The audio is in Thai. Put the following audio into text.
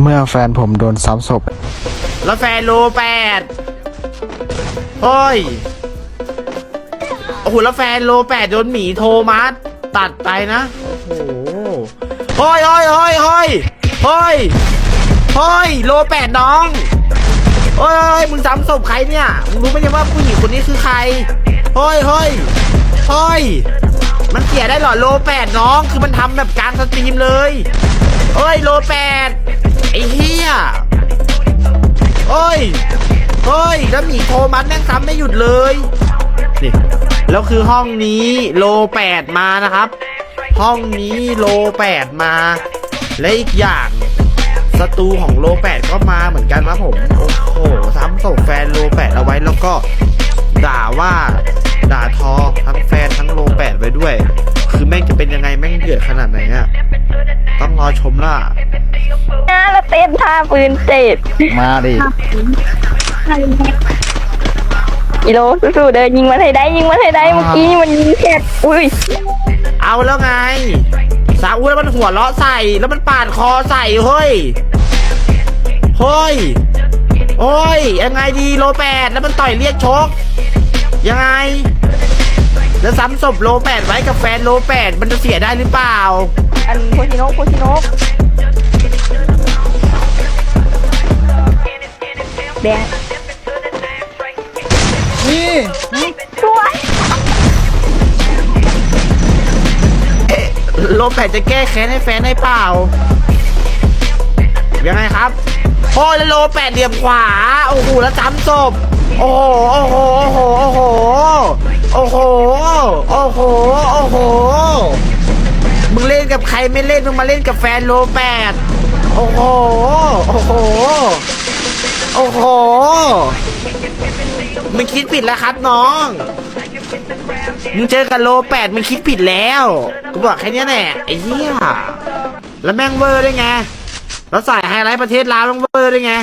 เมื่อแฟนผมโดนซ้ำศพ แล้วแฟนโลแปดเฮ้ย โอ้โห แล้วแฟนโลแปดโดนหมีโทมัสตัดไปนะ โอ้โหเฮ้ยเฮ้ยเฮ้ยเฮ้ยเฮ้ยเฮ้ยโลแปดน้องเฮ้ยเฮ้ยมึงซ้ำศพใครเนี่ย มึงรู้ไหมเนี่ยว่าผู้หญิงคนนี้คือใครเฮ้ยเฮ้ยเฮ้ยมันเสียได้เหรอโลแปดน้อง คือมันทำแบบกลารสตรีมเลยเฮ้ยโลแปด ไอ้เหี้ยเฮ้ยเฮ้ยแล้วหมีโทมัสแม่งซ้ำไม่หยุดเลยนี่แล้วคือห้องนี้โลแปดมานะครับ ห้องนี้โลแปดมา และอีกอย่างศัตรูของโลแปดก็มาเหมือนกันครับผม โอ้โห ซ้ำส่งแฟนโลแปดเอาไว้แล้วก็ ด่าว่าด่าทอทั้งแฟน เดือดขนาดไหนอะต้องรอชมล่ะนะแล้วเต้นท่าปืนเจ็ดมาดิกิโลสู้ๆเดินยิงมันให้ได้ยิงมันให้ได้เมื่อกี้นี่มันยิงแค่อุ้ยเอาแล้วไง สาอุแล้วมันหัวเราะใส่แล้วมันปาดคอใส่เฮ้ยเฮ้ยโอ้ยยังไงดีโลแปดแล้วมันต่อยเรียกชกยังไง แล้วซ้ำศพโลแปดไว้กับแฟนโลแปดมันจะเสียได้หรือเปล่า อันโคชิโนะโคชิโนะแดงนี่สวยเอ๊ะโลแปดจะแก้แค้นให้แฟนให้เปล่า ยังไงครับโอ้ยแล้วโลแปดเหลี่ยมขวา โอ้โหแล้วซ้ำศพโอ้โหโอ้โหโอ้โหโอ้โหโอ้โห มึงเล่นกับใครไม่เล่น มึงมาเล่นกับแฟนโลแปดโอ้โห โอ้โห โอ้โห มึงคิดผิดแล้วครับน้อง มึงเจอกับโลแปดมึงคิดผิดแล้ว กูบอกแค่นี้แหละไอ้เหี้ย แล้วแม่งเวอร์ได้ไง แล้วใส่ไฮไลท์ประเทศลาวแม่งเวอร์ได้ไง